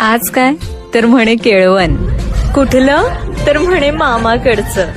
आज काय? तर म्हणे केळवण कुठलं? तर म्हणे मामाकडचं.